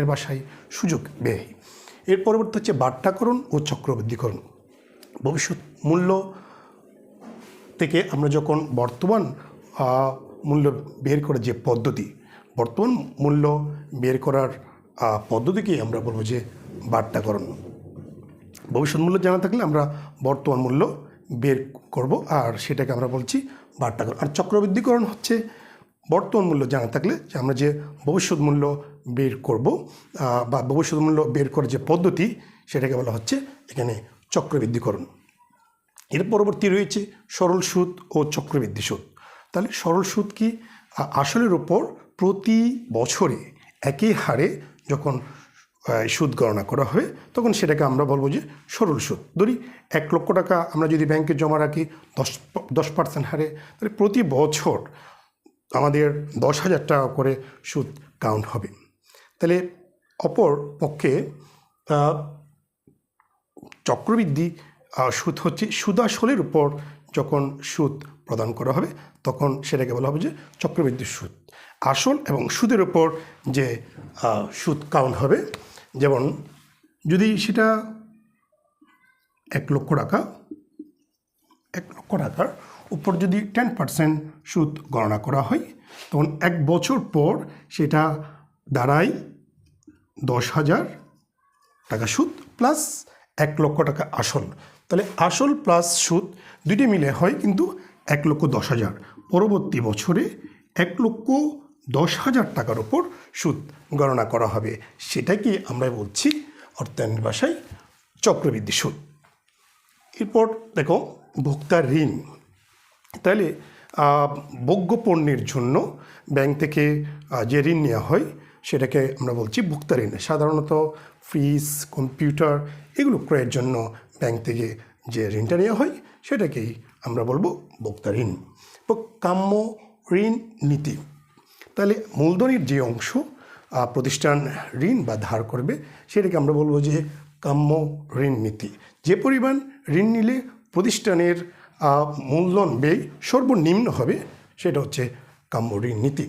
এর ভাষায় সুযোগ ব্যয় এর পরবর্তী হচ্ছে বাট্টাকরণ ও চক্রবৃদ্ধিকরণ। ভবিষ্যৎ মূল্য থেকে আমরা যখন বর্তমান মূল্য বের করার যে পদ্ধতি, বর্তমান মূল্য বের করার পদ্ধতিকেই আমরা বলব যে বাট্টাকরণ ভবিষ্যৎ মূল্য জানা থাকলে আমরা বর্তমান মূল্য বের করব আর সেটাকে আমরা বলছি বাট্টাকরণ আর চক্রবৃদ্ধিকরণ হচ্ছে বর্তমান মূল্য জানা থাকলে যে আমরা যে ভবিষ্যৎ মূল্য বের করব বা ভবিষ্যৎ মূল্য বের করার যে পদ্ধতি, সেটাকে বলা হচ্ছে এখানে চক্রবৃদ্ধিকরণ। এর পরবর্তী রয়েছে সরল সুদ ও চক্রবৃদ্ধি সুদ তাহলে সরল সুদ কি? আসলের উপর প্রতি বছরে একই হারে যখন সুদ গণনা করা হয় তখন সেটাকে আমরা বলব যে সরল সুদ ধরি এক লক্ষ টাকা আমরা যদি ব্যাংকে জমা রাখি দশ দশ পার্সেন্ট হারে, তাহলে প্রতি বছর আমাদের দশ হাজার টাকা করে সুদ কাউন্ট হবে। তাহলে অপর পক্ষে চক্রবৃদ্ধি সুদ হচ্ছে, সুদাসলের উপর যখন সুদ প্রদান করা হবে, তখন সেটাকে বলা হবে যে চক্রবৃদ্ধি সুদ। আসল এবং সুদের উপর যে সুদ কাউন্ট হবে, যেমন যদি সেটা এক লক্ষ টাকা, এক লক্ষ টাকার উপর যদি টেন পার্সেন্ট সুদ গণনা করা হয়, তখন এক বছর পর সেটা দাঁড়ায় দশ হাজার টাকা সুদ প্লাস এক লক্ষ টাকা আসল। তাহলে আসল প্লাস সুদ দুইটি মিলে হয় কিন্তু এক লক্ষ দশ হাজার। পরবর্তী বছরে এক লক্ষ দশ হাজার টাকার ওপর সুদ গণনা করা হবে। সেটাকে আমরা বলছি অর্থায়নের ভাষায় চক্রবৃদ্ধি সুদ। এরপর দেখো ভোক্তার ঋণ। তাহলে ভোগ্য পণ্যের জন্য ব্যাংক থেকে যে ঋণ নেওয়া হয় সেটাকে আমরা বলছি ভোক্তা ঋণ। সাধারণত ফ্রিজ, কম্পিউটার এগুলো ক্রয়ের জন্য ব্যাংক থেকে যে ঋণটা নেওয়া হয় সেটাকেই আমরা বলব ভোক্তা ঋণ। কাম্য ঋণ নীতি। তাহলে মূলধনের যে অংশ প্রতিষ্ঠান ঋণ বা ধার করবে, সেটাকে আমরা বলব যে কাম্য ঋণ নীতি। যে পরিমাণ ঋণ নিলে প্রতিষ্ঠানের মূলধন ব্যয় সর্বনিম্ন হবে, সেটা হচ্ছে কাম্য ঋণ নীতি।